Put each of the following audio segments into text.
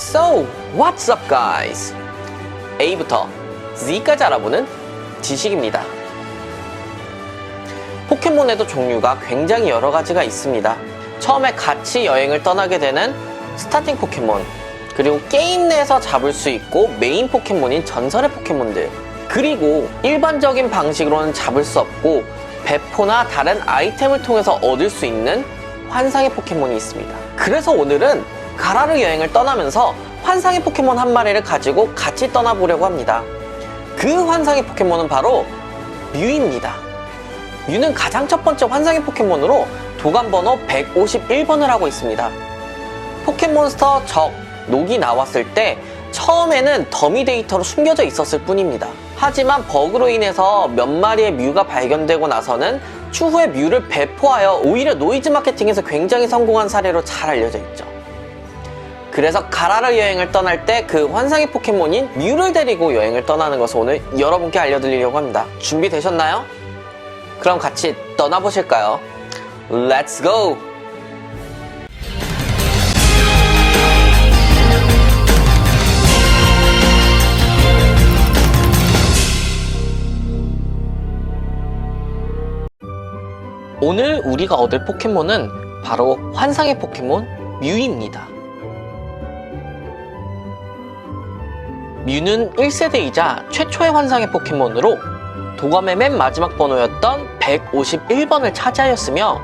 So, what's up guys? A부터 Z까지 알아보는 지식입니다. 포켓몬에도 종류가 굉장히 여러 가지가 있습니다. 처음에 같이 여행을 떠나게 되는 스타팅 포켓몬, 그리고 게임 내에서 잡을 수 있고 메인 포켓몬인 전설의 포켓몬들, 그리고 일반적인 방식으로는 잡을 수 없고 배포나 다른 아이템을 통해서 얻을 수 있는 환상의 포켓몬이 있습니다. 그래서 오늘은 가라르 여행을 떠나면서 환상의 포켓몬 한 마리를 가지고 같이 떠나보려고 합니다. 그 환상의 포켓몬은 바로 뮤입니다. 뮤는 가장 첫 번째 환상의 포켓몬으로 도감 번호 151번을 하고 있습니다. 포켓몬스터 적, 녹이 나왔을 때 처음에는 더미 데이터로 숨겨져 있었을 뿐입니다. 하지만 버그로 인해서 몇 마리의 뮤가 발견되고 나서는 추후에 뮤를 배포하여 오히려 노이즈 마케팅에서 굉장히 성공한 사례로 잘 알려져 있죠. 그래서 가라르 여행을 떠날 때 그 환상의 포켓몬인 뮤를 데리고 여행을 떠나는 것을 오늘 여러분께 알려드리려고 합니다. 준비되셨나요? 그럼 같이 떠나보실까요? Let's go! 오늘 우리가 얻을 포켓몬은 바로 환상의 포켓몬 뮤입니다. 뮤는 1세대이자 최초의 환상의 포켓몬으로 도감의 맨 마지막 번호였던 151번을 차지하였으며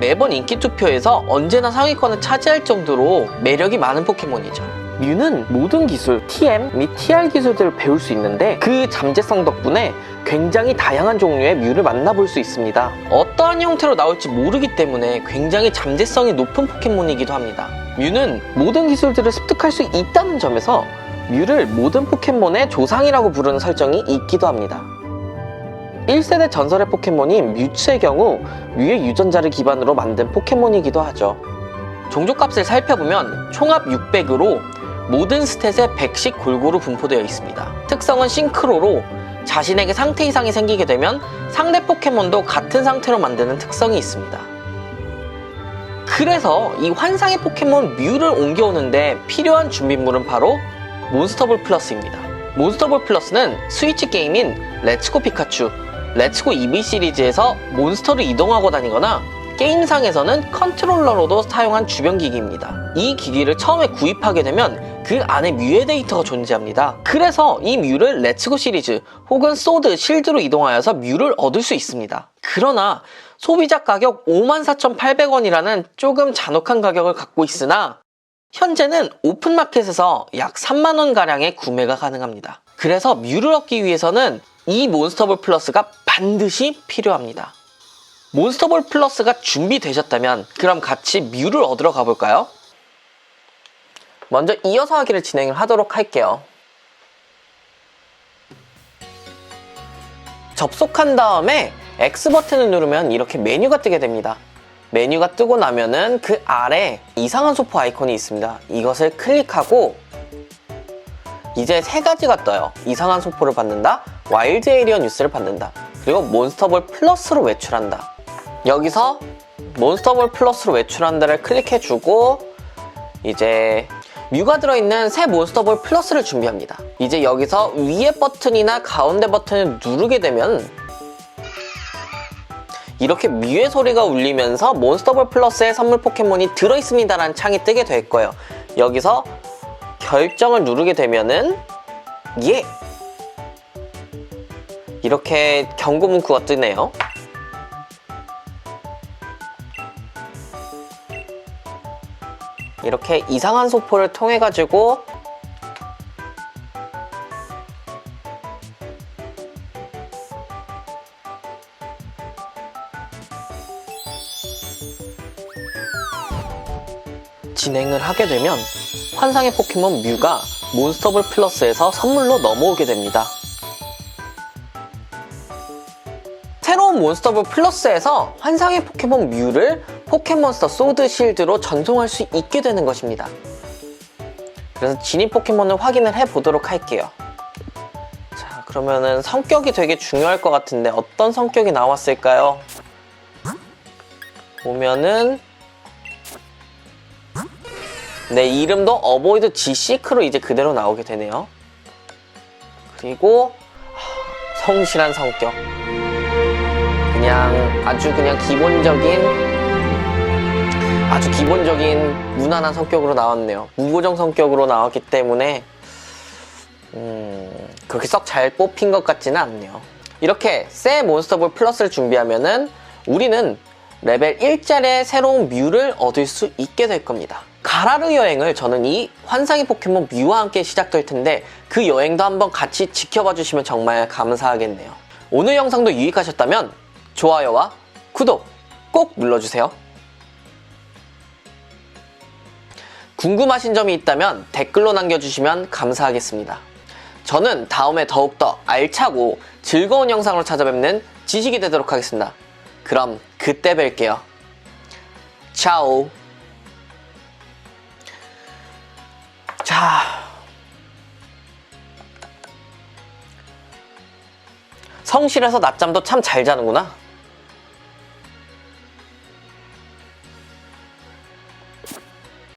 매번 인기 투표에서 언제나 상위권을 차지할 정도로 매력이 많은 포켓몬이죠. 뮤는 모든 기술, TM 및 TR 기술들을 배울 수 있는데 그 잠재성 덕분에 굉장히 다양한 종류의 뮤를 만나볼 수 있습니다. 어떠한 형태로 나올지 모르기 때문에 굉장히 잠재성이 높은 포켓몬이기도 합니다. 뮤는 모든 기술들을 습득할 수 있다는 점에서 뮤를 모든 포켓몬의 조상이라고 부르는 설정이 있기도 합니다. 1세대 전설의 포켓몬인 뮤츠의 경우 뮤의 유전자를 기반으로 만든 포켓몬이기도 하죠. 종족값을 살펴보면 총합 600으로 모든 스탯에 100씩 골고루 분포되어 있습니다. 특성은 싱크로로 자신에게 상태 이상이 생기게 되면 상대 포켓몬도 같은 상태로 만드는 특성이 있습니다. 그래서 이 환상의 포켓몬 뮤를 옮겨오는데 필요한 준비물은 바로 몬스터볼 플러스입니다. 몬스터볼 플러스는 스위치 게임인 렛츠고 피카츄, 렛츠고 EV 시리즈에서 몬스터를 이동하고 다니거나 게임상에서는 컨트롤러로도 사용한 주변 기기입니다. 이 기기를 처음에 구입하게 되면 그 안에 뮤의 데이터가 존재합니다. 그래서 이 뮤를 렛츠고 시리즈 혹은 소드, 실드로 이동하여서 뮤를 얻을 수 있습니다. 그러나 소비자 가격 54,800원이라는 조금 잔혹한 가격을 갖고 있으나 현재는 오픈마켓에서 약 3만원 가량의 구매가 가능합니다. 그래서 뮤를 얻기 위해서는 이 몬스터볼 플러스가 반드시 필요합니다. 몬스터볼 플러스가 준비되셨다면 그럼 같이 뮤를 얻으러 가볼까요? 먼저 이어서 하기를 진행을 하도록 할게요. 접속한 다음에 X 버튼을 누르면 이렇게 메뉴가 뜨게 됩니다. 메뉴가 뜨고 나면은 그 아래 이상한 소포 아이콘이 있습니다. 이것을 클릭하고 이제 세 가지가 떠요. 이상한 소포를 받는다, 와일드 에리어 뉴스를 받는다, 그리고 몬스터볼 플러스로 외출한다. 여기서 몬스터볼 플러스로 외출한다를 클릭해주고 이제 뮤가 들어있는 새 몬스터볼 플러스를 준비합니다. 이제 여기서 위에 버튼이나 가운데 버튼을 누르게 되면 이렇게 뮤의 소리가 울리면서 몬스터볼 플러스의 선물 포켓몬이 들어있습니다라는 창이 뜨게 될 거예요. 여기서 결정을 누르게 되면은 예! 이렇게 경고 문구가 뜨네요. 이렇게 이상한 소포를 통해 가지고 진행을 하게 되면 환상의 포켓몬 뮤가 몬스터볼 플러스에서 선물로 넘어오게 됩니다. 새로운 몬스터볼 플러스에서 환상의 포켓몬 뮤를 포켓몬스터 소드 실드로 전송할 수 있게 되는 것입니다. 그래서 진입 포켓몬을 확인을 해 보도록 할게요. 자, 그러면은 성격이 되게 중요할 것 같은데 어떤 성격이 나왔을까요? 보면은 네, 이름도 어보이드 G-Seek로 이제 그대로 나오게 되네요. 그리고 하, 성실한 성격. 그냥 아주 그냥 기본적인 아주 기본적인 무난한 성격으로 나왔네요. 무고정 성격으로 나왔기 때문에 음, 그렇게 썩 잘 뽑힌 것 같지는 않네요. 이렇게 새 몬스터볼 플러스를 준비하면은 우리는 레벨 1짜리의 새로운 뮤를 얻을 수 있게 될 겁니다. 가라르 여행을 저는 이 환상의 포켓몬 뮤와 함께 시작될 텐데 그 여행도 한번 같이 지켜봐 주시면 정말 감사하겠네요. 오늘 영상도 유익하셨다면 좋아요와 구독 꼭 눌러주세요. 궁금하신 점이 있다면 댓글로 남겨주시면 감사하겠습니다. 저는 다음에 더욱더 알차고 즐거운 영상으로 찾아뵙는 지식이 되도록 하겠습니다. 그럼 그때 뵐게요. 차오. 자. 성실해서 낮잠도 참 잘 자는구나.